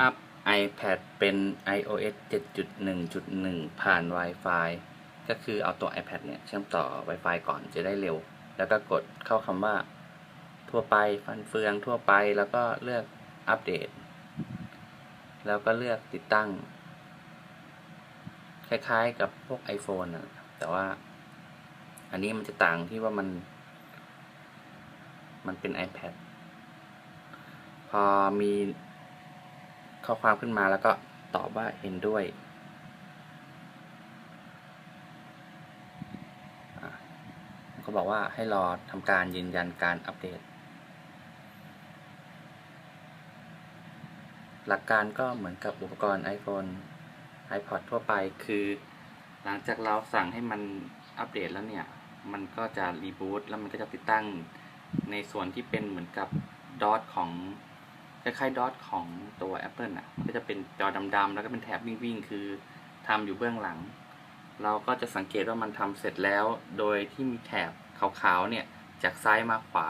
อัพ iPad เป็น iOS 7.1.1 ผ่าน Wi-Fi ก็คือเอาตัว iPad เนี่ย เชื่อมต่อ Wi-Fi ก่อนจะได้เร็ว แล้วก็กดเข้าคำว่า ทั่วไปฟันเฟืองทั่วไปแล้วก็เลือกอัปเดต แล้วก็เลือกติดตั้ง คล้ายๆกับพวก iPhone นะแต่ว่า อันนี้มันจะต่างที่ว่ามัน มันเป็น iPad พอมี ข้อความขึ้นมาแล้วก็ตอบว่าเห็นด้วยก็บอกว่าให้รอทำการยืนยันการอัปเดต หลักการก็เหมือนกับอุปกรณ์ iPhone iPod ทั่วไปคือ หลังจากเราสั่งให้มันอัปเดตแล้วเนี่ย มันก็จะรีบูตแล้วมันก็จะติดตั้งในส่วนที่เป็นเหมือนกับดอทของ คล้ายๆดอทของตัว Apple อะก็จะเป็นจอดำๆแล้วก็เป็นแถบวิ่งๆ คือทำอยู่เบื้องหลัง เราก็จะสังเกตว่ามันทำเสร็จแล้ว โดยที่มีแถบขาวๆ เนี่ยจากซ้ายมาขวา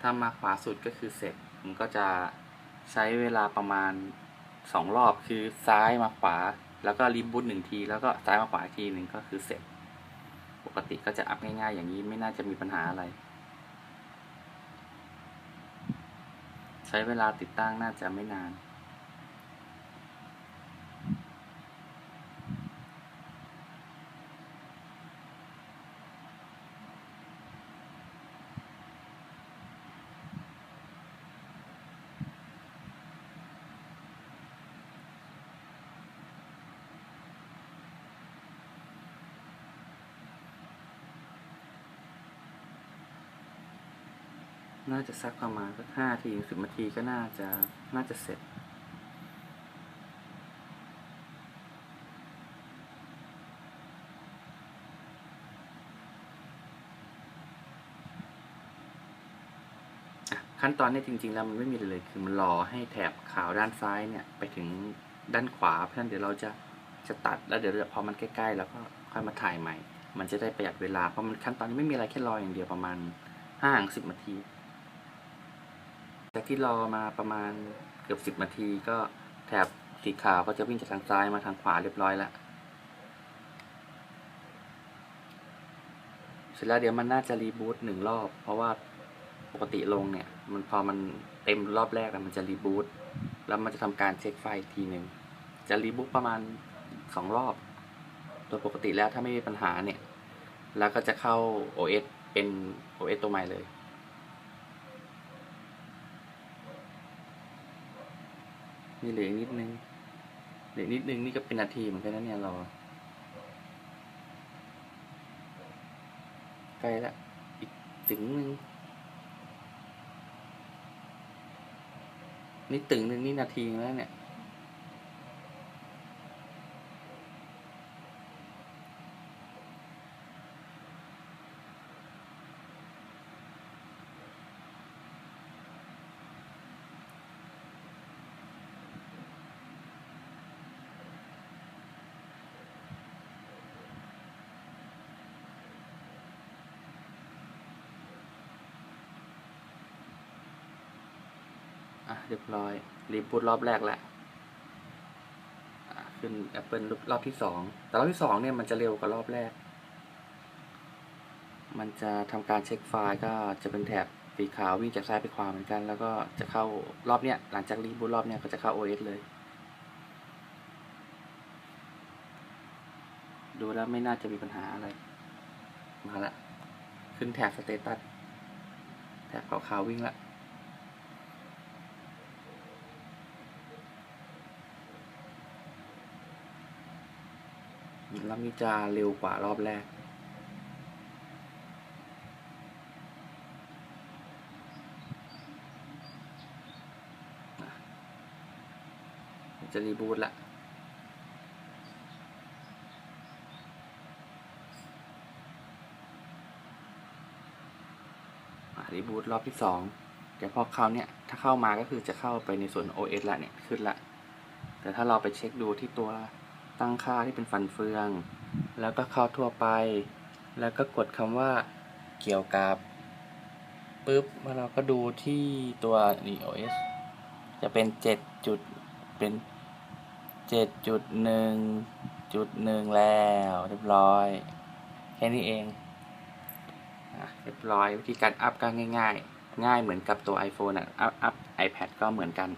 ถ้ามาขวาสุดก็คือเสร็จ มันก็จะใช้เวลาประมาณสองรอบคือซ้ายมาขวา แล้วก็รีบูตหนึ่งที แล้วก็ซ้ายมาขวาอีกทีหนึ่งก็คือเสร็จ ปกติก็จะอัพง่ายๆ อย่างนี้ไม่น่าจะมีปัญหาอะไร ใช้เวลาติดตั้งน่าจะไม่นาน น่าจะสักประมาณสักห้าทีสิบนาทีก็น่าจะน่าจะเสร็จ ขั้นตอนนี้จริงๆแล้วมันไม่มีเลยคือมันรอให้แถบขาวด้านซ้ายเนี่ย ไปถึงด้านขวาเพราะฉะนั้นเดี๋ยวเราจะจะตัดแล้วเดี๋ยวพอมันใกล้ๆ แล้วก็ค่อยมาถ่ายใหม่ มันจะได้ประหยัดเวลาเพราะมันขั้นตอนนี้ไม่มีอะไรแค่รออย่างเดียวประมาณห้าถึงสิบนาที จากที่รอมาประมาณเกือบสิบนาทีก็แถบสีขาวก็จะวิ่งจากทางซ้ายมาทางขวาเรียบร้อยแล้วเสร็จแล้วเดี๋ยวมันน่าจะรีบูตหนึ่งรอบ เพราะว่าปกติลงเนี่ย มันพอมันเต็มรอบแรกแล้วมันจะรีบูตแล้วมันจะทำการเช็คไฟล์ทีหนึ่งจะรีบูตประมาณสองรอบ โดยปกติแล้วถ้าไม่มีปัญหาเนี่ย แล้วก็จะเข้า OS เป็น OS ตัวใหม่เลย มีเหลือนิดนึง เหลือนิดนึงนี่ก็เป็นนาทีเหมือนกันนะเนี่ยรอใกล้ละอีกตึงนึง นี่ตึงนึงนี่นาทีแล้วเนี่ย อะเรียบร้อย รีบูตรอบแรกแล้วขึ้น Apple รอบที่สอง แต่รอบที่สองเนี่ยมันจะเร็วกว่ารอบแรก มันจะทำการเช็คไฟล์ก็จะเป็นแถบสีขาววิ่งจากซ้ายไปขวาเหมือนกัน แล้วก็จะเข้ารอบเนี้ยหลังจากรีบูตรอบเนี้ยก็จะเข้า OS เลย ดูแล้วไม่น่าจะมีปัญหาอะไร มาละ ขึ้นแถบสเตตัสแถบขาวๆวิ่งละ แล้วมีจะเร็วกว่ารอบแรก จะรีบูตละรีบูตรอบที่สองเดี๋ยวพอเข้าเนี่ย ถ้าเข้ามาก็คือจะเข้าไปในส่วน OS ละเนี่ย ขึ้นละ แต่ถ้าเราไปเช็คดูที่ตัว ตั้งค่าที่เป็นฟันเฟือง แล้วก็เข้าทั่วไป แล้วก็กดคำว่าเกี่ยวกับปุ๊บแล้วเราก็ดูที่ตัว iOS จะเป็น7จุดเป็นเจ็ดจุดหนึ่งจุดหนึ่งแล้วเรียบร้อย แค่นี้เองเรียบร้อยวิธีการอัพก็ง่าย ๆ ง่ายเหมือนกับตัว iPhone อะอัพอัพ iPad ก็เหมือนกัน